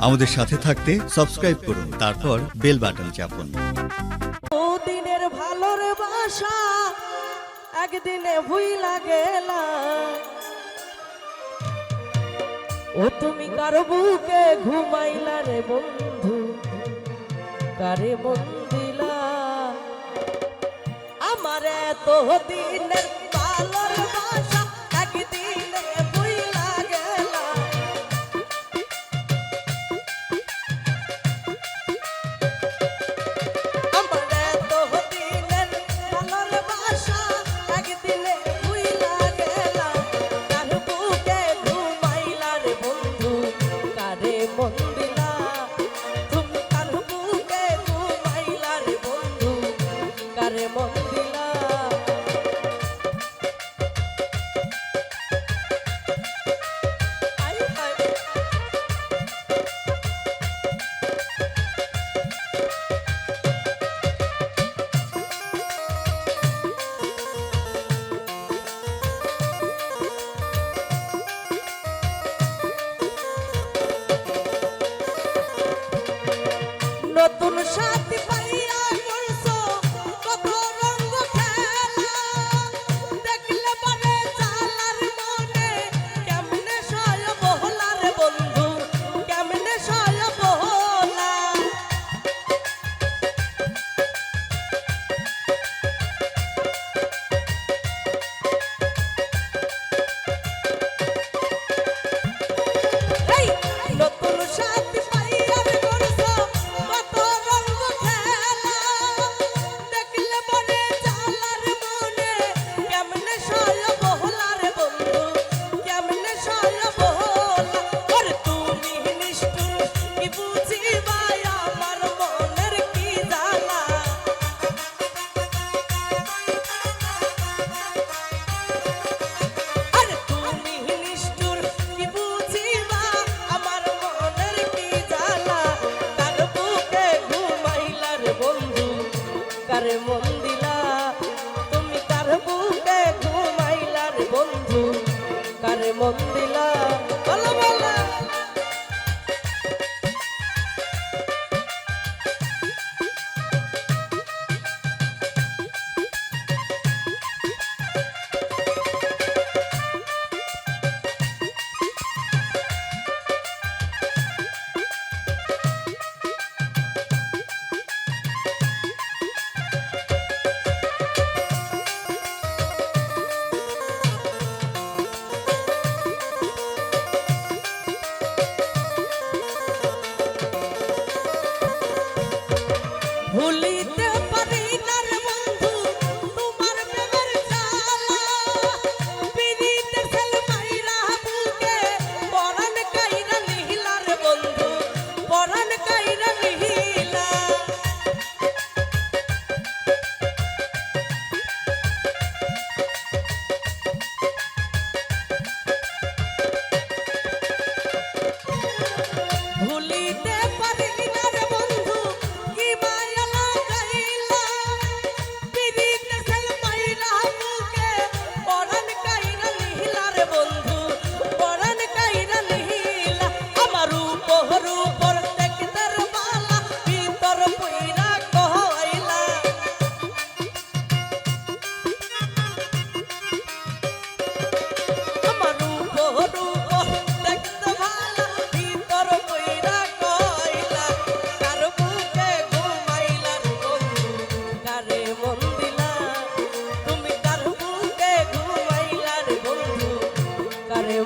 আমাদের সাথে থাকতে সাবস্ক্রাইব করুন, তারপর বেল বাটন চাপুন। দিনের ভালোর বাসা একদিনে ভুইলা গেলা। ও তুমি কারও বুকে ঘুমাইলা রে বন্ধু? কারে বন্দিলা? আমার এত দিনের ভালোর তারে মন দিলাম নতুন সাথে কারে মন দিলা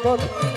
বল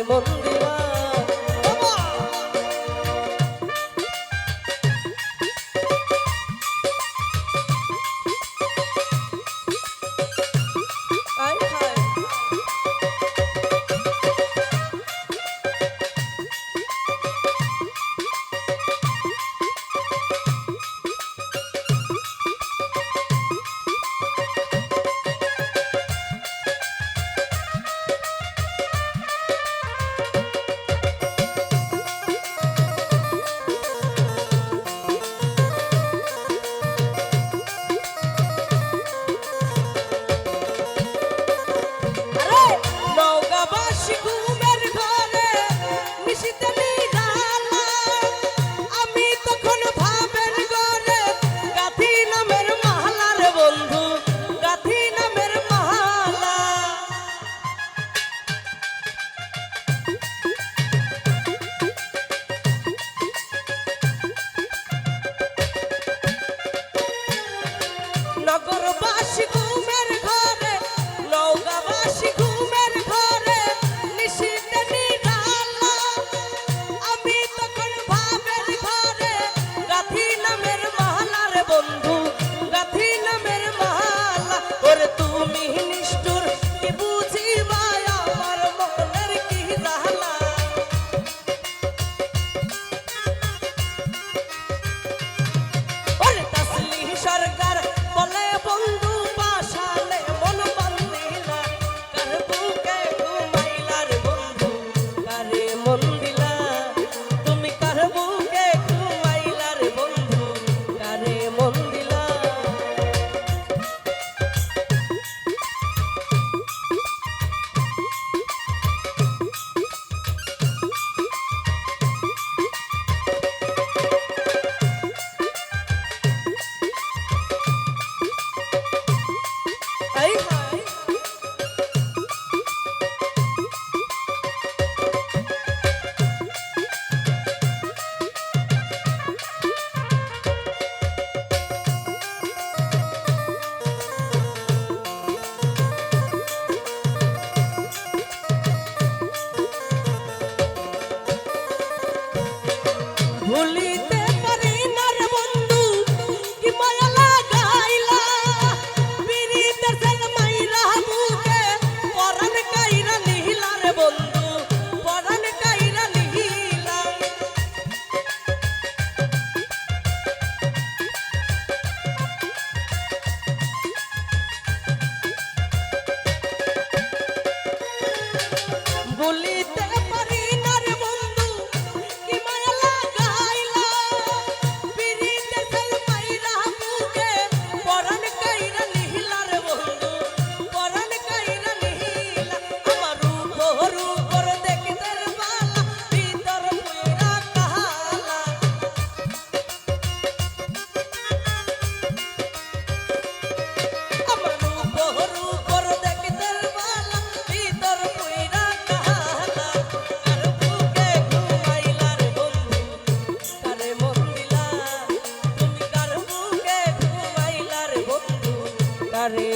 কারে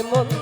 Raimundo.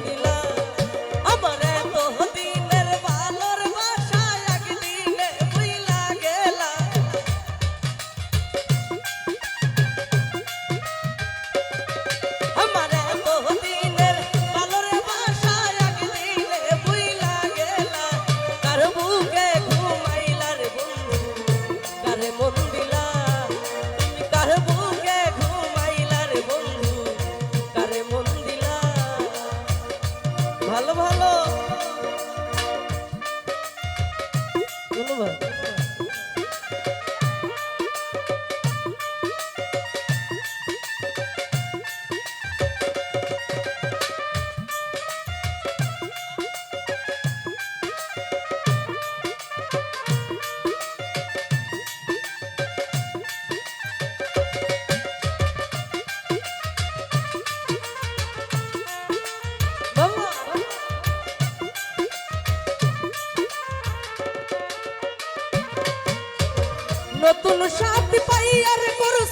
সাথী পাইয়ার করছ কত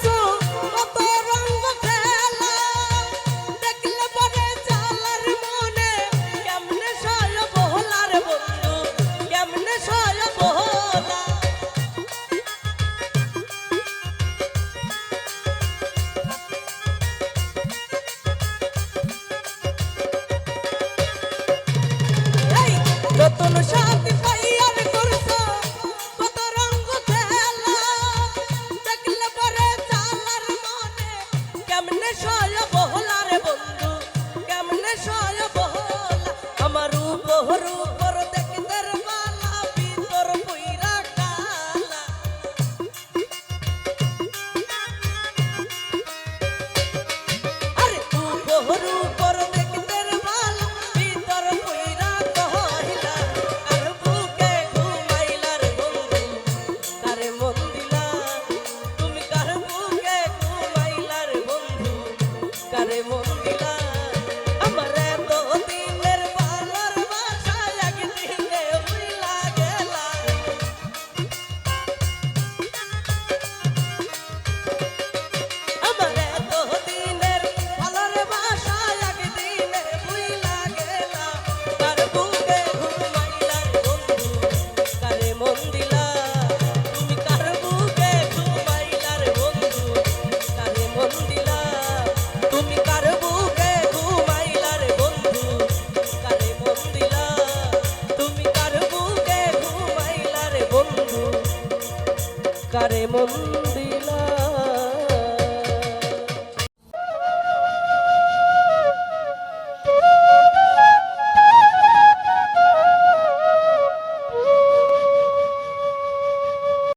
কারে মন কার